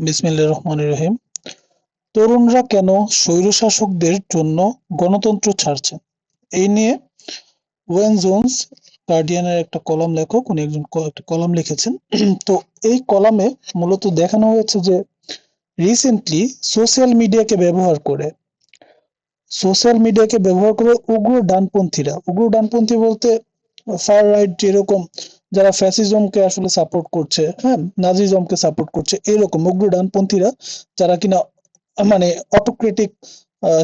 বিসমিল্লাহ রহমান রহিম। তরুণরা কেন স্বৈরশাসকদের জন্য গণতন্ত্র ছাড়ছে? এই নিয়ে ওয়েন জোন্স, গার্ডিয়ানের একটা কলাম লেখক, উনি একজন কলাম লিখেছেন। তো এই কলামে মূলত দেখানো হয়েছে যে রিসেন্টলি সোশ্যাল মিডিয়াকে ব্যবহার করে সোশ্যাল মিডিয়াকে ব্যবহার করে উগ্র ডানপন্থীরা, উগ্র ডানপন্থী বলতে ফার রাইট যেরকম যারা ফ্যাসিজমকে আসলে সাপোর্ট করছে হ্যাঁ নাজিজমকে সাপোর্ট করছে, এরকম উগ্র ডানপন্থীরা যারা কিনা মানে অটোক্রেটিক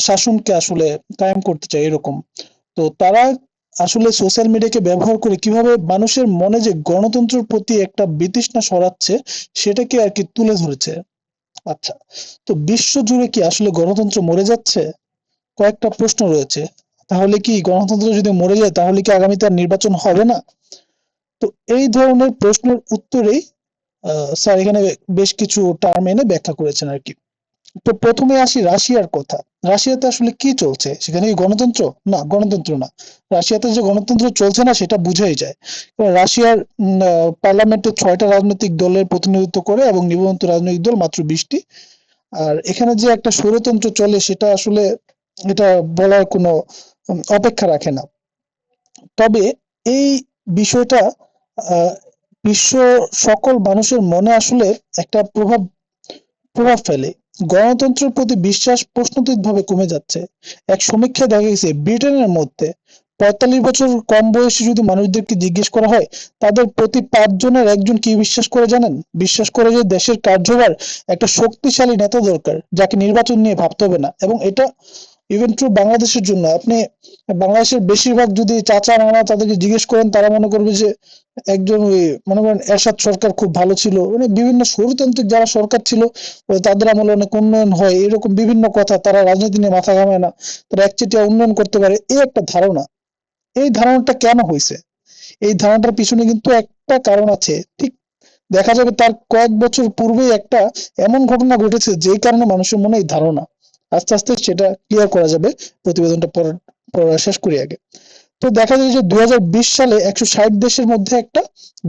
শাসনকে আসলে কায়েম করতে চায় এরকম। তো তারা আসলে সোশ্যাল মিডিয়াকে ব্যবহার করে কীভাবে মানুষের মনে যে গণতন্ত্রের প্রতি একটা বিতৃষ্ণা সরাচ্ছে সেটাকে আর কি তুলে ধরেছে। আচ্ছা তো বিশ্ব জুড়ে কি আসলে গণতন্ত্র মরে যাচ্ছে? কয়েকটা প্রশ্ন রয়েছে। তাহলে কি গণতন্ত্র যদি মরে যায়, তাহলে কি আগামীতে আর নির্বাচন হবে না? তো এই ধরনের প্রশ্নের উত্তরেই স্যার এখানে বেশ কিছু টার্ম এনে ব্যাখ্যা করেছেন আর কি। তো প্রথমে আসি রাশিয়ার কথা। রাশিয়াতে আসলে কি চলছে? সেখানে গণতন্ত্র? না গণতন্ত্র না। রাশিয়াতে যে গণতন্ত্র চলছে না, সেটা বুঝাই যায়। রাশিয়ার পার্লামেন্টে ছয়টা রাজনৈতিক দলের প্রতিনিধিত্ব করে এবং নিবন্ধন রাজনৈতিক দল মাত্র বিশটি। আর এখানে যে একটা স্বৈরতন্ত্র চলে, সেটা আসলে এটা বলার কোনো অপেক্ষা রাখে না। তবে এই বিষয়টা বিশ্ব সকল মানুষের মনে আসলে একটা প্রভাব প্রভাব ফেলে। গণতন্ত্রের প্রতি বিশ্বাস প্রশ্নতিকভাবে কমে যাচ্ছে। এক সমীক্ষায় দেখা গেছে, ব্রিটেনের মধ্যে পঁয়তাল্লিশ বছর কম বয়সী যদি মানুষদেরকে জিজ্ঞেস করা হয়, তাদের প্রতি পাঁচজনের একজন কি বিশ্বাস করে জানেন? বিশ্বাস করে যে দেশের কার্যভার একটা শক্তিশালী নেতা দরকার, যাকে নির্বাচন নিয়ে ভাবতে হবে না। এবং এটা ইভেন ট্রু বাংলাদেশের জন্য আপনি বাংলাদেশের বেশিরভাগ যদি চাচা, মামা তাদেরকে জিজ্ঞেস করেন, তারা মনে করবে যে একজন ওই, মনে করেন এরশাদ সরকার খুব ভালো ছিল। মানে বিভিন্ন স্বৈরতান্ত্রিক যারা সরকার ছিল তাদের আমলে অনেক উন্নয়ন হয়, এরকম বিভিন্ন কথা তারা রাজনীতি নিয়ে মাথা ঘামায় না। তারা একচেটিয়া উন্নয়ন করতে পারে এই একটা ধারণা। এই ধারণাটা কেন হয়েছে? এই ধারণাটার পিছনে কিন্তু একটা কারণ আছে। ঠিক দেখা যাবে তার কয়েক বছর পূর্বেই একটা এমন ঘটনা ঘটেছে, যেই কারণে মানুষের মনে এই ধারণা। আস্তে আস্তে সেটা ক্লিয়ার করা যাবে, প্রতিবেদনটা পড়া শেষ করি আগে। তো দেখা যায় যে দুই হাজার বিশ সালে একশো ষাট দেশের মধ্যে একটা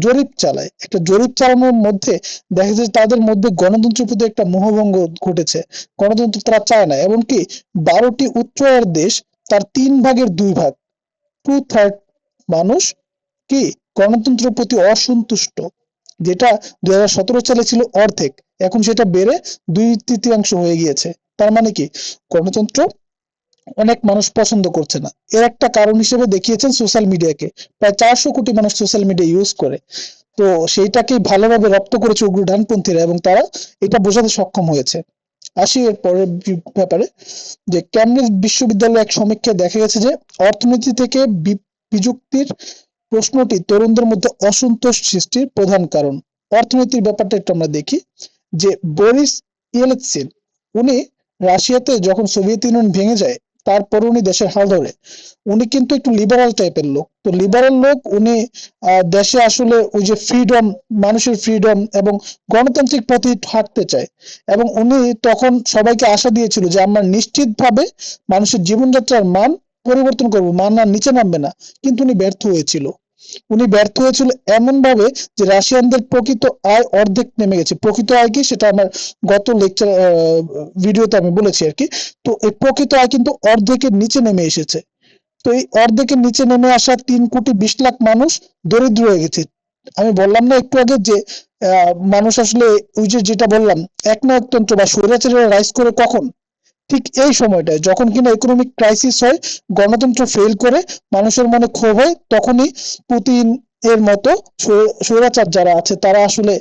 জরিপ চালায়। একটা জরিপ চালানোর মধ্যে দেখা যায় তাদের মধ্যে গণতন্ত্রের প্রতি একটা মোহভঙ্গ ঘটেছে। গণতন্ত্র তারা চায় না, এমনকি বারোটি উচ্চ আয়ের দেশ তার তিন ভাগের দুই ভাগ। টু থার্ড মানুষ কি গণতন্ত্রের প্রতি অসন্তুষ্ট, যেটা দুই হাজার সতেরো সালে ছিল অর্ধেক। এখন সেটা বেড়ে দুই তৃতীয়াংশ হয়ে গিয়েছে। তার মানে কি? গণতন্ত্র অনেক মানুষ পছন্দ করছে না। এর একটা কারণ হিসেবে দেখিয়েছেন সোশ্যাল মিডিয়াকে প্রায় চারশো কোটি মানুষ সোশ্যাল মিডিয়া ইউজ করে। তো সেইটাকে ভালোভাবে রপ্ত করেছে উগ্র ডানপন্থীরা এবং তারা এটা বোঝাতে সক্ষম হয়েছে। আসি এর পরের ব্যাপারে, যে ক্যামব্রিজ বিশ্ববিদ্যালয়ের এক সমীক্ষায় দেখা গেছে যে অর্থনীতি থেকে বিযুক্তির প্রশ্নটি তরুণদের মধ্যে অসন্তোষ সৃষ্টির প্রধান কারণ। অর্থনীতির ব্যাপারটা একটু আমরা দেখি। যে বরিস ইয়েলৎসিন উনি রাশিয়াতে যখন সোভিয়েত ইউনিয়ন ভেঙে যায়, তারপর উনি দেশের হাল ধরে। উনি কিন্তু একটু লিবারাল টাইপের লোক। তো লিবারাল লোক, উনি দেশে আসলে ওই যে ফ্রিডম মানুষের ফ্রিডম এবং গণতান্ত্রিক পথে হাঁটতে চায়। এবং উনি তখন সবাইকে আশা দিয়েছিল যে আমরা নিশ্চিতভাবে মানুষের জীবনযাত্রার মান পরিবর্তন করব। মান আর নিচে নামবে না। কিন্তু উনি ব্যর্থ হয়েছিল। উনি ব্যর্থ হয়েছিল এমন ভাবে যে রাশিয়ানদের প্রকৃত আয় অর্ধেক নেমে গেছে। প্রকৃত আয় কি? সেটা আমার গত লেকচার ভিডিওতে আমি বলেছি আর কি। তো এই প্রকৃত আয় কিন্তু অর্ধেকের নিচে নেমে এসেছে। তো এই অর্ধেকের নিচে নেমে আসা তিন কোটি বিশ লাখ মানুষ দরিদ্র হয়ে গেছে। আমি বললাম না একটু আগে যে মানুষ আসলে ওই যে যেটা বললাম, একনায়কতন্ত্র বা স্বৈরাচারের রাইজ করে কখন? ঠিক এই সময়টায়, যখন কিনা ইকোনমিক ক্রাইসিস হয়, গণতন্ত্র ফেল করে, মানুষের মনে ক্ষোভ হয়, তখনই পুতিন এর মতো স্বৈরাচার যারা আছে, তারা আসলে,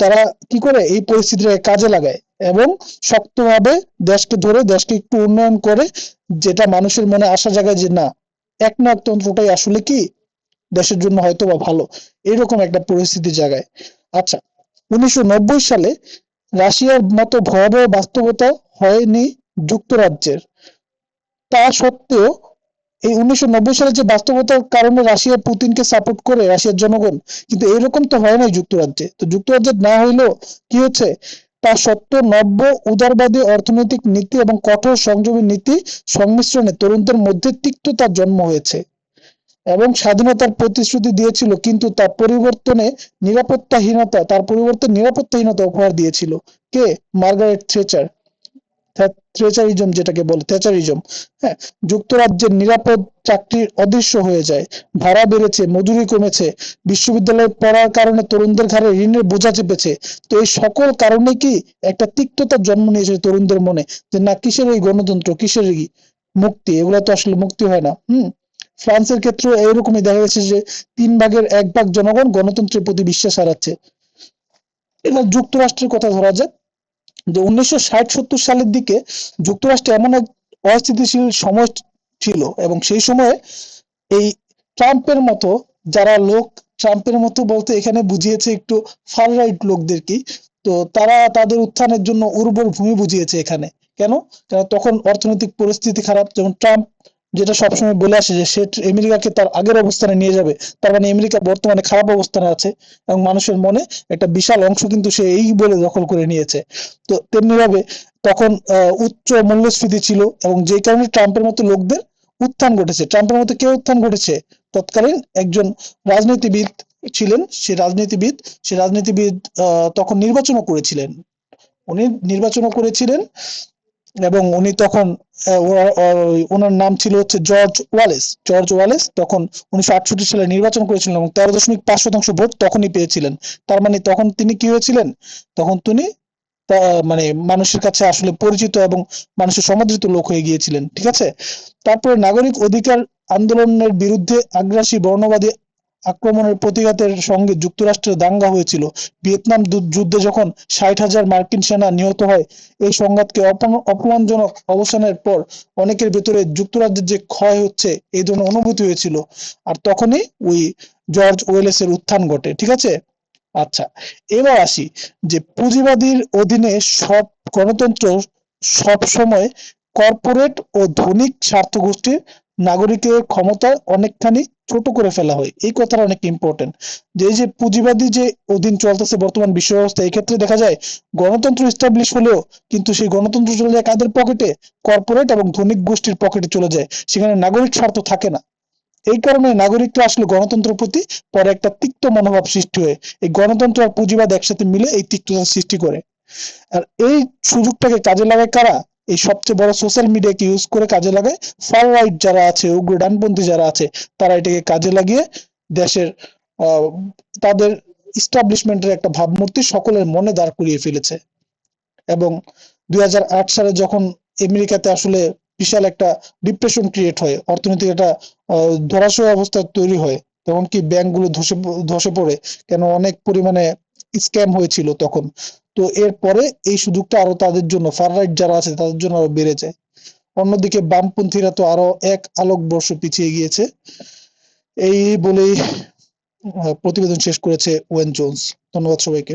তারা কি করে এই পরিস্থিতিটাকে কাজে লাগায় এবং শক্তভাবে দেশকে ধরে, দেশকে একটু উন্নয়ন করে, যেটা মানুষের মনে আসা জায়গায় যে না, একনায়কতন্ত্রটাই আসলে কি? দেশের জন্য হয়তো বা ভালো। এরকম একটা পরিস্থিতি জায়গায় আচ্ছা উনিশশো নব্বই সালে রাশিয়ার মতো ভয়াবহ বাস্তবতা হয়নি যুক্তরাজ্যের। তা সত্ত্বেও এই উনিশশো নব্বই সালে যে বাস্তবতার কারণে রাশিয়া পুতিনকে সাপোর্ট করে রাশিয়ার জনগণ, কিন্তু এরকম তো হয় নাই যুক্তরাজ্যে। তো যুক্তরাজ্যে না হইলেও কি হচ্ছে? তা সত্ত্বেও নব্য উদারবাদী অর্থনৈতিক নীতি এবং কঠোর সংযমী নীতি সংমিশ্রণে তরুণদের মধ্যে তিক্ততার জন্ম হয়েছে এবং স্বাধীনতার প্রতিশ্রুতি দিয়েছিল, কিন্তু তার পরিবর্তনে নিরাপত্তাহীনতা, তার পরিবর্তে নিরাপত্তাহীনতা উপহার দিয়েছিল। কে? মার্গারেট থ্রেচার। থ্রেচারিজম যেটাকে বলে থ্রেচারিজম হ্যাঁ? যুক্তরাজ্যের নিরাপদ চাকরির অদৃশ্য হয়ে যায়। ভাড়া বেড়েছে, মজুরি কমেছে, বিশ্ববিদ্যালয়ে পড়ার কারণে তরুণদের ঘাড়ে ঋণের বোঝা চেপেছে। তো এই সকল কারণে কি একটা তিক্ততার জন্ম নিয়েছে তরুণদের মনে? যে না, কিসের এই গণতন্ত্র, কিসের এই মুক্তি? এগুলো তো আসলে মুক্তি হয় না, হুম? ফ্রান্সের ক্ষেত্রেও এরকমই দেখা গেছে যে তিন ভাগের এক ভাগ জনগণ গণতন্ত্রের প্রতি বিশ্বাস হারাচ্ছে। এবার যুক্তরাষ্ট্রের কথা ধরা যাক। যে উনিশশো সত্তর সালের দিকে যুক্তরাষ্ট্রে এমন এক অস্থিতিশীল সময় ছিল এবং সেই সময়ে এই ট্রাম্পের মতো যারা লোক, ট্রাম্পের মতো বলতে এখানে বুঝিয়েছে একটু ফার রাইট লোকদেরকেই তো তারা তাদের উত্থানের জন্য উর্বর ভূমি বুঝিয়েছে এখানে। কেন? তখন অর্থনৈতিক পরিস্থিতি খারাপ, যেমন ট্রাম্প যেটা সবসময় বলে আসে যে সে আমেরিকাকে তার আগের অবস্থানে নিয়ে যাবে, তার মানে আমেরিকা বর্তমানে খারাপ অবস্থানে আছে এবং মানুষের মনে একটা বিশাল অংশ কিন্তু সে এই বলে দখল করে নিয়েছে। তো তেমনি ভাবে তখন উচ্চ মূল্যস্ফীতি ছিল এবং যে কারণে ট্রাম্পের মতো লোকদের উত্থান ঘটেছে। ট্রাম্পের মতো কে উত্থান ঘটেছে? তৎকালীন একজন রাজনীতিবিদ ছিলেন, সে রাজনীতিবিদ সে রাজনীতিবিদ তখন নির্বাচনও করেছিলেন। উনি নির্বাচনও করেছিলেন। এবং উনি তখন ওনার নাম ছিল হচ্ছে জর্জ ওয়ালেস। জর্জ ওয়ালেস তখন উনিশশো আটষট্টি সালে নির্বাচন করেছিলেন এবং তেরো দশমিক পাঁচ শতাংশ ভোট তখনই পেয়েছিলেন। তার মানে তখন তিনি কি হয়েছিলেন? তখন তিনি মানে মানুষের কাছে আসলে পরিচিত এবং মানুষের সমাদৃত লোক হয়ে গিয়েছিলেন, ঠিক আছে? তারপরে নাগরিক অধিকার আন্দোলনের বিরুদ্ধে আগ্রাসী বর্ণবাদী আক্রমণের প্রতিঘাতের সঙ্গে যুক্তরাষ্ট্রের দাঙ্গা হয়েছিল। ভিয়েতনাম যুদ্ধে যখন ষাট হাজার মার্কিন সেনা নিহত হয়, এই সংঘাতকে অপমানজনক অবসানের পর অনেকের ভেতরে যুক্তরাজ্যের যে ক্ষয় হচ্ছে এই ধরনের অনুভূতি হয়েছিল। আর তখনই ওই জর্জ ওয়েলেসের উত্থান ঘটে, ঠিক আছে? আচ্ছা এবার আসি যে পুঁজিবাদীর অধীনে সব গণতন্ত্র সব সময় কর্পোরেট ও ধনিক স্বার্থ গোষ্ঠীর নাগরিকের ক্ষমতা অনেকখানি ছোট করে ফেলা হয়। এই কথাটা অনেক ইম্পর্টেন্ট যে যে পুঁজিবাদী যে অধীন চলতেছে বর্তমান বিশ্ব ব্যবস্থা এই ক্ষেত্রে দেখা যায় গণতন্ত্র এস্টাবলিশ হলেও কিন্তু সেই গণতন্ত্র চলে যায় কাদের পকেটে? কর্পোরেট এবং ধনিক গোষ্ঠীর পকেটে চলে যায়। সেখানে নাগরিক স্বার্থ থাকে না। এই কারণে নাগরিকরা আসলে গণতন্ত্রের প্রতি পরে একটা তিক্ত মনোভাব সৃষ্টি হয়। এই গণতন্ত্র আর পুঁজিবাদ একসাথে মিলে এই তিক্ততা সৃষ্টি করে। আর এই সুযোগটাকে কাজে লাগায় কারা? এই সবচেয়ে বড় সোশ্যাল মিডিয়াকে ইউজ করে কাজে লাগায় ফার রাইট যারা আছে উগ্র ডানপন্থী যারা আছে, তারা এটাকে কাজে লাগিয়ে দেশের তাদের ইস্টাবলিশমেন্টের একটা ভাবমূর্তি সকলের মনে দাঁড় করিয়ে ফেলেছে। এবং দুই হাজার আট সালে যখন আমেরিকাতে আসলে বিশাল একটা ডিপ্রেশন ক্রিয়েট হয়, অর্থনৈতিক একটা ধরাশয় অবস্থা তৈরি হয়, তখন কি ব্যাংকগুলো ধসে ধসে পড়ে, কেন অনেক পরিমাণে স্ক্যাম হয়েছিল তখন। তো এরপরে এই সুযোগটা আরও তাদের জন্য ফার রাইট যারা আছে তাদের জন্য আরও বেড়ে যায় অন্যদিকে বামপন্থীরা তো আরও এক আলোক বর্ষ পিছিয়ে গিয়েছে। এই বলেই প্রতিবেদন শেষ করেছে ওয়েন জোন্স। ধন্যবাদ সবাইকে।